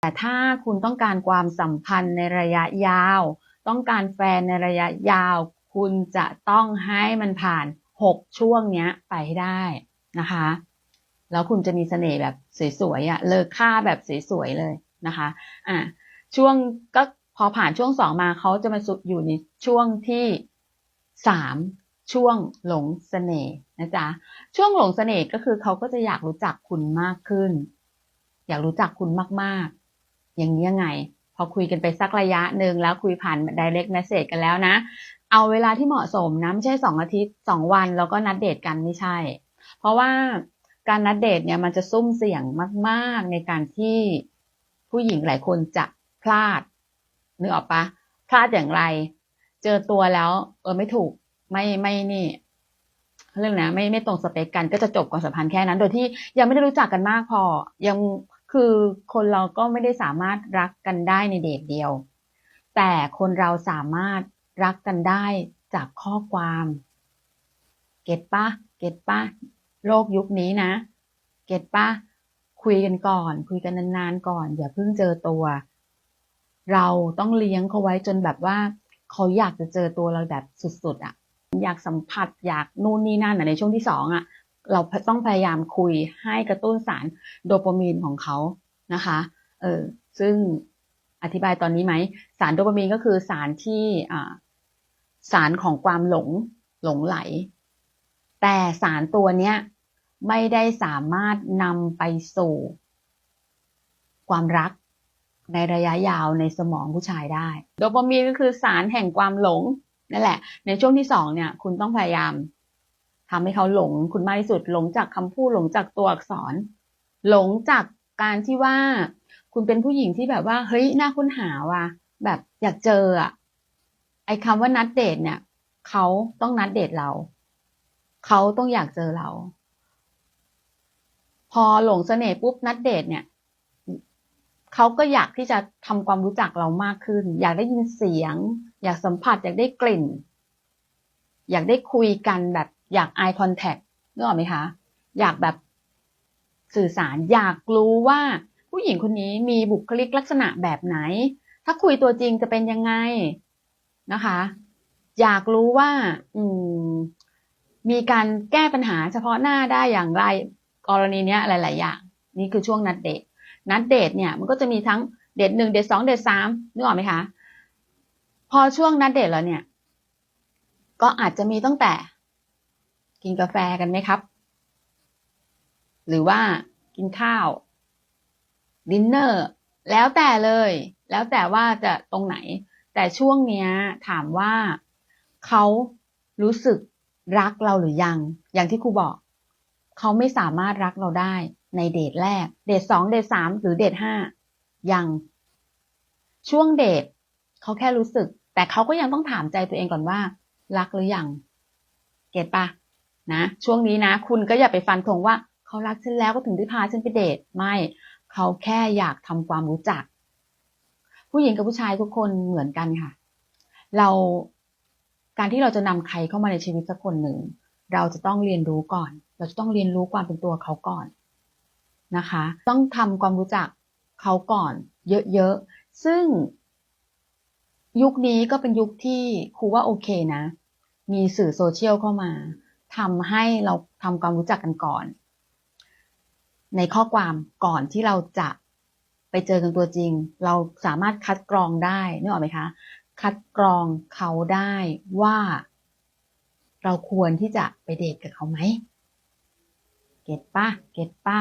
แต่ถ้าคุณต้องการความสัมพันธ์ในระยะยาว ต้องการแฟนในระยะยาว คุณจะต้องให้มันผ่าน 6 ช่วงเนี้ยไปให้ได้นะคะ แล้วคุณจะมีเสน่ห์แบบสวยๆอะ่ะเลอค่าแบบสวยๆเลยนะคะอะช่วงก็พอผ่านช่วงสองมาเขาจะมาสุดอยู่ในช่วงที่สามช่วงหลงเสน่ห์นะจ๊ะช่วงหลงเสน่ห์ก็คือเขาก็จะอยากรู้จักคุณมากขึ้น อยากรู้จักคุณมากๆ อย่างนี้ยังไง พอคุยกันไปสักระยะหนึ่งแล้วคุยผ่าน direct message กันแล้วนะ เอาเวลาที่เหมาะสมนะไม่ใช่สองอาทิตย์สองวันแล้วก็นัดเดทกันไม่ใช่ เพราะว่าการนัดเดทเนี่ยมันจะซุ่มเสี่ยงมาก ๆ ในการที่ผู้หญิงหลายคนจะพลาดนึกออกปะพลาดอย่างไร เจอตัวแล้ว เออไม่ถูกไม่ไม่นี่เรื่องนะไม่ไม่ตรงสเปกกันก็จะจบความสัมพันธ์แค่นั้น โดยที่ยังไม่ได้รู้จักกันมากพอ ยัง คือคนเราก็ไม่ได้สามารถรักกันได้ในเดทเดียว แต่คนเราสามารถรักกันได้จากข้อความ เก็ตปะเก็ตปะโลกยุคนี้นะ เก็ตปะคุยกันก่อน คุยกันนานๆก่อน อย่าเพิ่งเจอตัว เราต้องเลี้ยงเขาไว้จนแบบว่า เขาอยากจะเจอตัวเราแบบสุดๆอะ่ะ อยากสัมผัสอยากนู่นนี่นั่นอะในช่วงที่สองอะ่ะ เราต้องพยายามคุยให้กระตุ้นสารโดปามีนของเขานะคะเออซึ่งอธิบายตอนนี้ไหม สารโดปามีนก็คือสารที่อ่าสารของความหลงหลงไหล แต่สารตัวเนี้ยไม่ได้สามารถนำไปสู่ ความรักในระยะยาวในสมองผู้ชายได้ โดปามีนก็คือสารแห่งความหลงนั่นแหละ ในช่วงที่สองเนี่ย คุณต้องพยายาม ทำให้เขาหลงคุณมากที่สุด หลงจากคำพูดหลงจากตัวอักษร หลงจากการที่ว่า คุณเป็นผู้หญิงที่แบบว่า เฮ้ยน่าค้นหาว่ะแบบอยากเจออะไอ้คำว่านัดเดทเนี่ยเขาต้องนัดเดทเรา เขาต้องอยากเจอเรา พอหลงเสน่ห์ปุ๊บนัดเดทเนี่ยเขาก็อยากที่จะทำความรู้จักเรามากขึ้น อยากได้ยินเสียง อยากสัมผัส อยากได้กลิ่น อยากได้คุยกันแบบ อยาก eye contact นึกออกไหมคะ อยากแบบสื่อสาร อยากรู้ว่าผู้หญิงคนนี้มีบุคลิกลักษณะแบบไหน ถ้าคุยตัวจริงจะเป็นยังไงนะคะ อยากรู้ว่า อืม มีการแก้ปัญหาเฉพาะหน้าได้อย่างไร กรณีเนี้ยหลาย ๆ อย่าง นี่คือช่วงนัดเดท นัดเดทเนี่ย มันก็จะมีทั้งเดทหนึ่งเดทสองเดทสามนึกออกไหมคะ พอช่วงนัดเดทแล้วเนี่ย ก็อาจจะมีตั้งแต่ กินกาแฟกันไหมครับ หรือว่ากินข้าวดินเนอร์แล้วแต่เลย แล้วแต่ว่าจะตรงไหน แต่ช่วงเนี้ยถามว่าเขารู้สึกรักเราหรือยัง อย่างที่ครูบอก เขาไม่สามารถรักเราได้ในเดทแรก เดทสองเดทสามหรือเดทห้ายัง ช่วงเดทเขาแค่รู้สึก แต่เขาก็ยังต้องถามใจตัวเองก่อนว่า รักหรือยัง เก็ตปะ นะช่วงนี้นะ คุณก็อย่าไปฟันธงว่าเขารักฉันแล้วก็ถึงได้พาฉันไปเดทไม่ เขาแค่อยากทำความรู้จัก ผู้หญิงกับผู้ชายทุกคนเหมือนกันค่ะ เราการที่เราจะนำใครเข้ามาในชีวิตสักคนหนึ่ง เราจะต้องเรียนรู้ก่อน เราจะต้องเรียนรู้ความเป็นตัวเขาก่อนนะคะ ต้องทำความรู้จักเขาก่อน เยอะๆซึ่งยุคนี้ก็เป็นยุคที่ครูว่าโอเคนะ มีสื่อโซเชียลเข้ามา ทำให้เราทำความรู้จักกันก่อน ในข้อความก่อนที่เราจะไปเจอกันตัวจริง เราสามารถคัดกรองได้นึกออกไหมคะ คัดกรองเขาได้ว่า เราควรที่จะไปเดทกับเขาไหม เก็ตปะเก็ตปะ